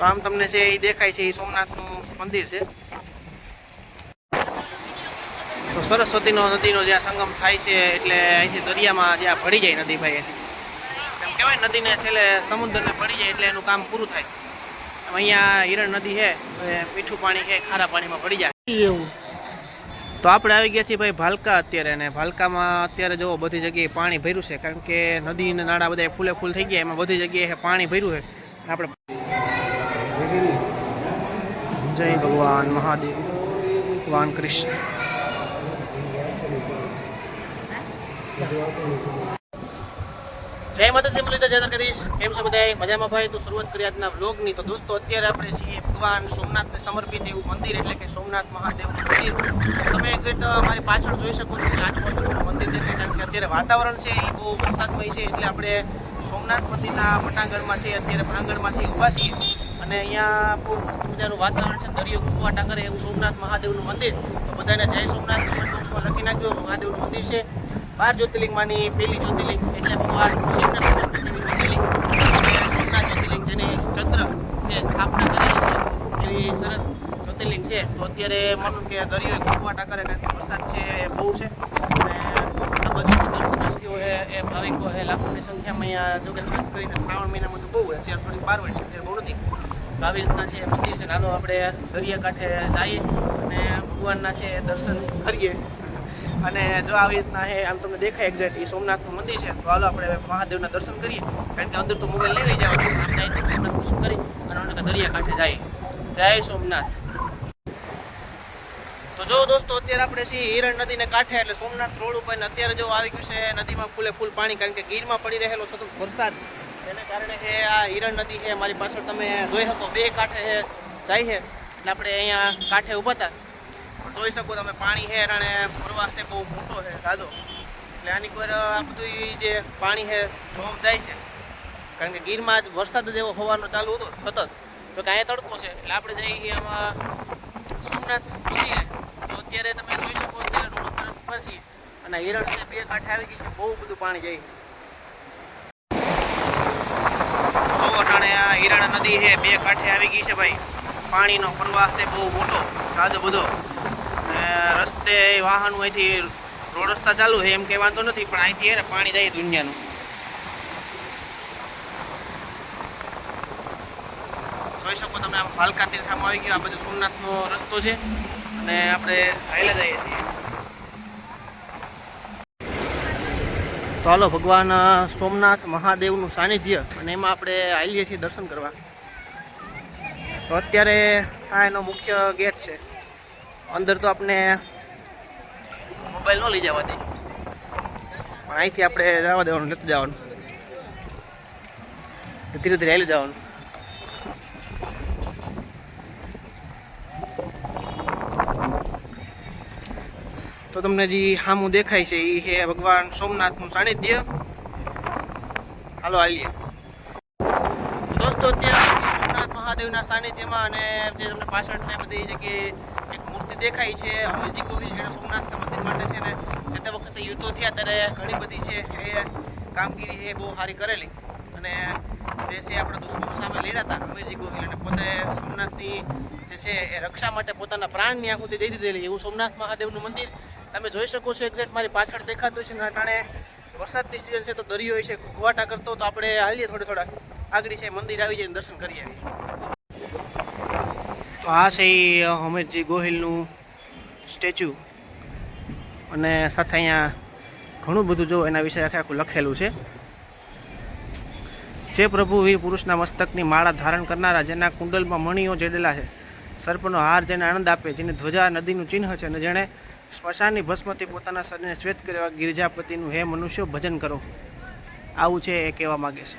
તો આમ તમને છે એ દેખાય છે એ સોમનાથનું મંદિર છે. તો સરસ્વતીનો નદીનો જ્યાં સંગમ થાય છે એટલે અહીંથી દરિયામાં જ્યાં ભળી જાય નદી ભાઈ એમ કહેવાય નદીને છેલ્લે સમુદ્રને ભળી જાય એટલે એનું કામ પૂરું થાય. અહીંયા હિરણ નદી છે મીઠું પાણી છે ખારા પાણીમાં ભળી જાય. એવું. તો આપણે આવી ગયા છીએ ભાઈ ભાલકા અત્યારે અને ભાલકામાં અત્યારે જો બધી જગ્યાએ પાણી ભર્યું છે કારણ કે નદી ને નાળા બધા ફૂલે ફૂલ થઈ ગયા એમાં બધી જગ્યાએ પાણી ભર્યું છે. આપણે જય ભગવાન મહાદેવ. ભગવાન કૃષ્ણ. જય માતાજી મુરલીધર, જય દ્વારકાધીશ. કેમ છો બધા મજામાં ભાઈ? તો શરૂઆત કરી આજના વ્લોગની. તો દોસ્તો, અત્યારે આપણે છીએ ભગવાન સોમનાથને સમર્પિત એવું મંદિર, એટલે કે સોમનાથ મહાદેવનું મંદિર. તમે એક્ઝેક્ટ મારી પાછળ જોઈ શકો છો કે આજુબાજુ મંદિર દેખાય કારણ કે અત્યારે વાતાવરણ છે, એ બહુ વરસાદમય છે, એટલે આપણે સોમનાથ મંદિરના પટાંગણમાં છે અત્યારે પ્રાંગણમાં છે ઊભા છીએ. અને અહીંયા બહુ મસ્ત મજાનું વાતાવરણ છે. દરિયો કુવાટા કરે એવું સોમનાથ મહાદેવનું મંદિર. તો બધાને જય સોમનાથ. કમેન્ટ બોક્સમાં લખી નાખજો. મહાદેવનું મંદિર છે. બાર જ્યોતિર્લિંગમાંની પહેલી જ્યોતિર્લિંગ એટલે ભગવાન શિવને સમર્પિત જ્યોતિર્લિંગ. સોમનાથ જ્યોતિર્લિંગ જેની ચંદ્ર જે સ્થાપના કરેલી છે એવી સરસ જ્યોતિર્લિંગ છે. તો અત્યારે માનું કે દરિયો કુવાટા કરે કે વરસાદ છે, બહુ છે. અને બધું દર્શનાર્થીઓ છે, એ ભાવિકો છે, લાખોની સંખ્યામાં અહીંયા, જો કે ખાસ કરીને શ્રાવણ મહિનામાં તો બહુ અત્યારે થોડીક બારવટ છે, અત્યારે બહુ નથી. આવી રીતના છે, મંદિર છે નાનો આપણે દરિયાકાંઠે જઈએ અને ભગવાનના છે દર્શન કરીએ. અને જો આવી રીતના છે આમ તમને દેખાય એક્ઝેક્ટ એ સોમનાથનું મંદિર છે, તો હાલો આપણે મહાદેવના દર્શન કરીએ. કારણ કે અંદર તો મોબાઈલ લઈ જવાનું સોમનાથ દર્શન કરી અને દરિયાકાંઠે જઈએ. જય સોમનાથ. તો જો દોસ્તો, અત્યારે આપણે છીએ હિરણ નદીને કાંઠે, એટલે સોમનાથ રોડ ઉપર અત્યારે જો આવી ગયું છે નદીમાં ફૂલે ફૂલ પાણી, કારણ કે ગીરમાં પડી રહેલો સતત વરસાદ. એને કારણે છે આ હિરણ નદી છે, મારી પાછળ તમે જોઈ શકો, બે કાંઠે છે, જાય છે. એટલે આપણે અહીંયા કાંઠે ઊભા હતા. જોઈ શકો તમે, પાણી છે અને પ્રવાસ છે, બહુ મોટો છે દાદો એટલે આની પર આ બધું જે પાણી છે જોબ જાય છે. કારણ કે ગીરમાં જ વરસાદ જ એવો હોવાનો ચાલુ હતો, સતત. તો કે તડકો છે, એટલે આપણે જઈએ આમાં સોમનાથ મંદિરે. તો અત્યારે તમે જોઈ શકો, અત્યારે રોડ ઉપર ઊભા અને હિરણ છે, બે કાંઠે આવી ગઈ છે, બહુ બધું પાણી જાય જો આ હિરણ નદી છે, બે કાંઠે આવી ગઈ છે ભાઈ. પાણીનો પ્રવાહ છે બહુ મોટો, સાદો બધો. રસ્તે વાહનો અહીંથી રોડ રસ્તા ચાલુ છે, એમ કંઈ વાંધો નથી, પણ અહીંથી એને પાણી જાય દુનિયાનું. જોઈ શકો તમે ભાલકા તીર્થામાં આવી ગયો, આ બધું સોમનાથનો રસ્તો છે. અને આપણે હાઈલા જઈએ છીએ. તો હાલો, ભગવાન સોમનાથ મહાદેવનું સાનિધ્ય અને એમાં આપણે આવીએ છીએ દર્શન કરવા. તો અત્યારે આ એનો મુખ્ય ગેટ છે. અંદર તો આપણે મોબાઈલ ન લઈ જવાથી. અહીંથી આપણે જવા દેવાનું લેતું જવાનું. ધીરે ધીરે આવી જવાનું. તમને જે સામું દેખાય છે એ છે ભગવાન સોમનાથનું સાનિધ્ય. હાલો, હાલીએ. દોસ્તો, અત્યારે સોમનાથ મહાદેવના સાનિધ્યમાં અને જે તમને પાછળને બધી જગ્યાએ એક મૂર્તિ દેખાય છે હમીરજી ગોહિલ જેને સોમનાથના મંદિર માટે છે ને જે તે વખતે યુદ્ધો થયા, ત્યારે ઘણી બધી છે, એ કામગીરી એ બહુ સારી કરેલી. અને જે છે, આપણા દુશ્મનો સામે લડ્યા હતા હમીરજી ગોહિલ, અને પોતે સોમનાથની જે છે, એ રક્ષા માટે પોતાના પ્રાણની આહુતિ દઈ દીધેલી, એવું સોમનાથ મહાદેવનું મંદિર તમે જોઈ શકો છો એક્ઝેક્ટ મારી પાછળ દેખાતું છે ને અટાણે વરસાદની સિઝન છે તો દરિયો છે ઘુવાટા કરતો તો આપણે હાલીએ થોડા થોડા. આગળ છે, મંદિર આવી જઈને દર્શન કરી આવીએ. તો આ છે એ હમીરજી ગોહિલનું સ્ટેચ્યુ. અને સાથે અહીંયા ઘણું બધું જો એના વિશે આખે આખું લખેલું છે. જે પ્રભુ વીર પુરુષના મસ્તકની માળા ધારણ કરનારા જેના કુંડલમાં મણીઓ જડેલા છે, સર્પનો હાર જેને આનંદ આપે, જેને ધ્વજા નદીનું ચિહ્ન છે અને જેણે સ્મશાનની ભસ્મથી પોતાના શરીરને શ્વેત કરવા ગિરજાપતિનું હે મનુષ્યો, ભજન કરો. આવું છે એ કહેવા માગે છે.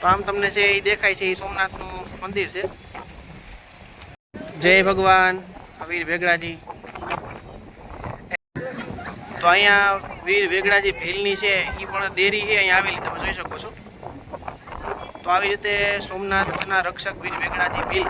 તો આમ તમને છે એ દેખાય છે એ સોમનાથનું મંદિર છે. જય ભગવાન, વીર વેગડાજી. તો અહીંયા વીર વેગડાજી ભીલની છે એ પણ દેરી છે, અહીંયા આવેલી તમે જોઈ શકો છો. તો આવી રીતે સોમનાથના રક્ષક વીર વેગડાજી ભીલ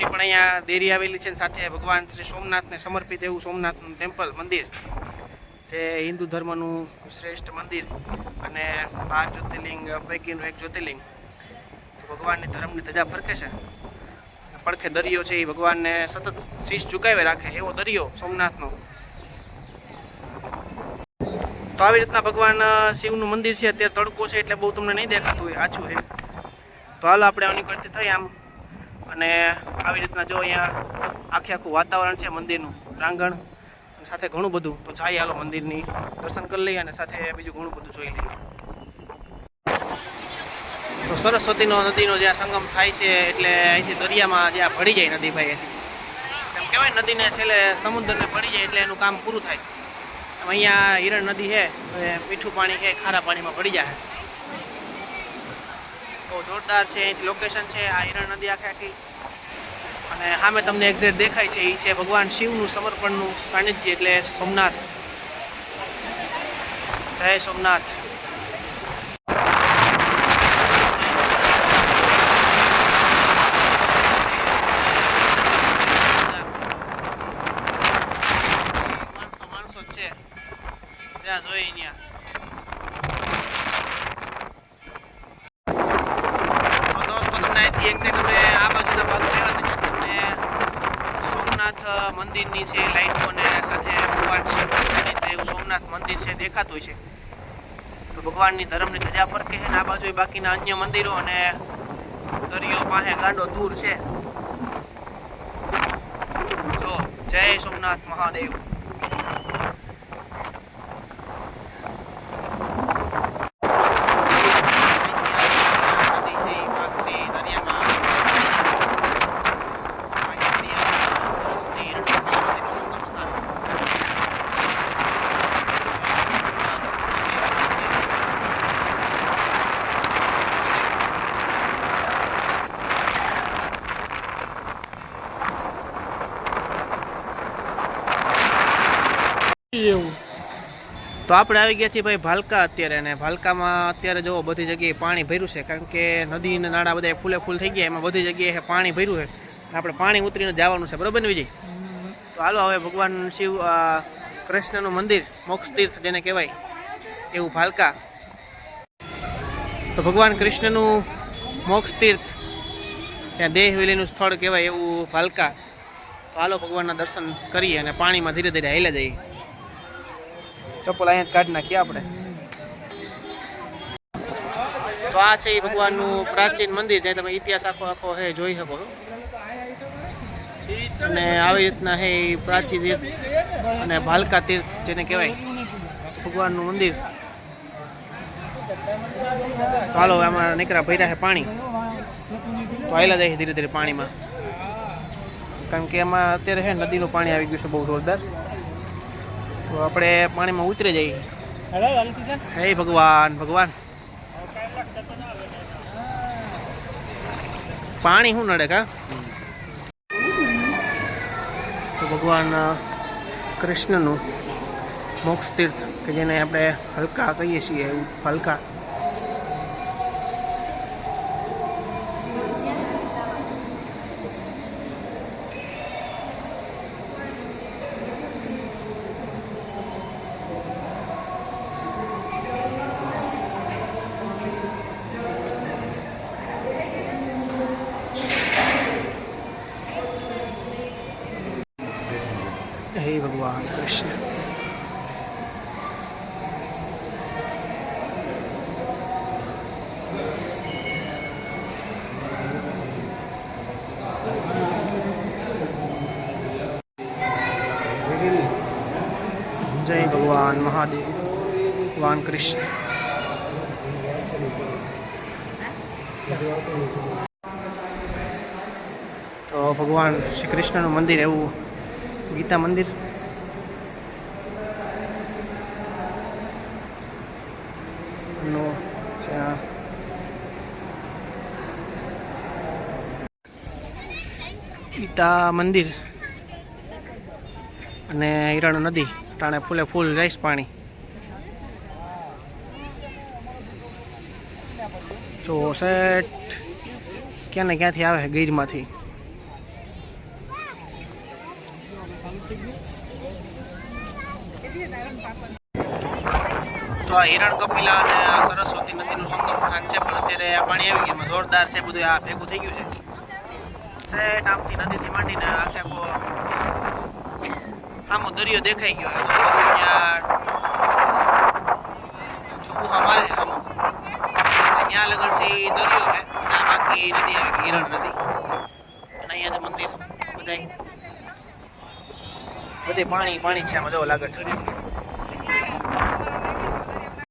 એમની પણ અહીંયા દેરી આવેલી છે સાથે ભગવાન શ્રી સોમનાથને સમર્પિત એવું સોમનાથનું ટેમ્પલ મંદિર, જે હિન્દુ ધર્મનું શ્રેષ્ઠ મંદિર અને બાર જ્યોતિર્લિંગ, પૈકીનું એક જ્યોતિર્લિંગ. ભગવાનની ધર્મની ધજા ફરકે છે. પડખે દરિયો છે, એ ભગવાનને સતત શીશ ઝુકાવી રાખે, એવો દરિયો સોમનાથનો. તો આવી રીતના ભગવાન શિવનું મંદિર છે, અત્યારે તડકો છે એટલે બહુ તમને નહીં દેખાતું હોય, આછું છે તો હાલ આપણે આની કરતી થઈ આમ. અને આવી રીતના જો અહીંયા આખે આખું વાતાવરણ છે મંદિરનું, પ્રાંગણ સાથે ઘણું બધું, તો જાય હાલો મંદિરની, દર્શન કરી લઈએ અને સાથે બીજું ઘણું બધું જોઈ લઈએ. તો સરસ્વતીનો નદીનો જે સંગમ થાય છે, એટલે અહીંથી દરિયામાં જે આ ભળી જાય નદી ભાઈ એમ કહેવાય નદીને છેલ્લે સમુદ્રને ભળી જાય એટલે એનું કામ પૂરું થાય. અહીંયા હિરણ નદી છે મીઠું પાણી છે, ખારા પાણીમાં ભળી જાય. બહુ જોરદાર છે. અહીંથી લોકેશન છે, આ હિરણ નદી આખે આખી. અને સામે તમને એક્ઝેક્ટ દેખાય છે એ છે ભગવાન શિવનું સમર્પણનું સાનિધ્ય એટલે સોમનાથ. જય સોમનાથ માણસો માણસો જ છે ત્યાં જોઈ ત્યાં તો દોસ્તો તમને અહીંથી એક્ઝેક્ટ અમે આ બાજુના ભાગ લેવા જ્યાં તમને સોમનાથ મંદિરની છે લાઈટો અને સાથે ભગવાન સાનિધ્ય એવું સોમનાથ મંદિર છે, દેખાતું છે તો ભગવાનની ધર્મની ધજા ફરકે છે ને આ બાજુ બાકીના અન્ય મંદિરો અને દરિયો પાસે ગાંડો દૂર છે. જો, જય સોમનાથ મહાદેવ નદી છે ઈ ભાગ છે ઈ દરિયામાં આ દરિયામાં સરસ્વતી હિરણ્ય નદીનું સંગમ સ્થાન. તો આપણે આવી ગયા છીએ ભાઈ ભાલકા અત્યારે અને ભાલકામાં અત્યારે જો બધી જગ્યાએ પાણી ભર્યું છે કારણ કે નદી ને નાળા બધા ફૂલે ફૂલ થઈ ગયા એમાં બધી જગ્યાએ પાણી ભર્યું છે આપણે પાણી ઉતરીને જવાનું છે બરોબર ને વિજય? તો હાલો હવે ભગવાન શિવ કૃષ્ણનું મંદિર મોક્ષ તીર્થ જેને કહેવાય એવું ભાલકા. તો ભગવાન કૃષ્ણનું મોક્ષ તીર્થ જ્યાં દેહવેલીનું સ્થળ કહેવાય એવું ભાલકા. તો હાલો ભગવાનના દર્શન કરીએ અને પાણીમાં ધીરે ધીરે હાલ્યા જઈએ. ચપ્પલ અહીંયા કાઢી નાખીએ આપણે. તો આ છે એ ભગવાનનું પ્રાચીન મંદિર જે તમે ઇતિહાસ આખો આખો હે જોઈ શકો છો. અને આવી રીતના હે પ્રાચીન તીર્થ અને ભાલકા તીર્થ જેને કહેવાય, ભગવાનનું મંદિર. તો હાલો, આમાં નીકળ્યા, ભર્યા છે પાણી. તો આવેલા જાય ધીરે ધીરે પાણીમાં. કારણ કે એમાં અત્યારે છે નદીનું પાણી આવી ગયું છે બહુ જોરદાર. તો આપણે પાણીમાં ઉતરી જઈએ. હે ભગવાન ભગવાન. પાણી શું નડે કા? તો ભગવાન કૃષ્ણનું મોક્ષ તીર્થ કે જેને આપણે હલકા કહીએ છીએ હલકા હે ભગવાન કૃષ્ણ જય ભગવાન મહાદેવ ભગવાન કૃષ્ણ તો ભગવાન શ્રી કૃષ્ણનું મંદિર એવું ગીતા મંદિર. નો ગીતા મંદિર. અને હિરણ નદી. ટાણે ફૂલે ફૂલ રાઈસ પાણી. સેટ ક્યાં ને ક્યાંથી આવે? ગીરમાંથી. તો આ હિરણ કપિલા અને આ સરસ્વતી નદીનું સંગમ સ્થાન છે, પણ અત્યારે આ પાણી આવી ગયું જોરદાર છે, બધું આ ભેગું થઈ ગયું છે. સેટ આમથી નદીથી માંડીને આખે આખો આમો દરિયો દેખાઈ ગયો તો દરિયો ત્યાં અમારે મારે આમ. ત્યાં લગન છે દરિયો છે, અને બાકી નદી આવી, હિરણ નદી. અને અહીંયા મંદિર બધાય. બધે પાણી પાણી છે, આમાં, જો લાગે છે.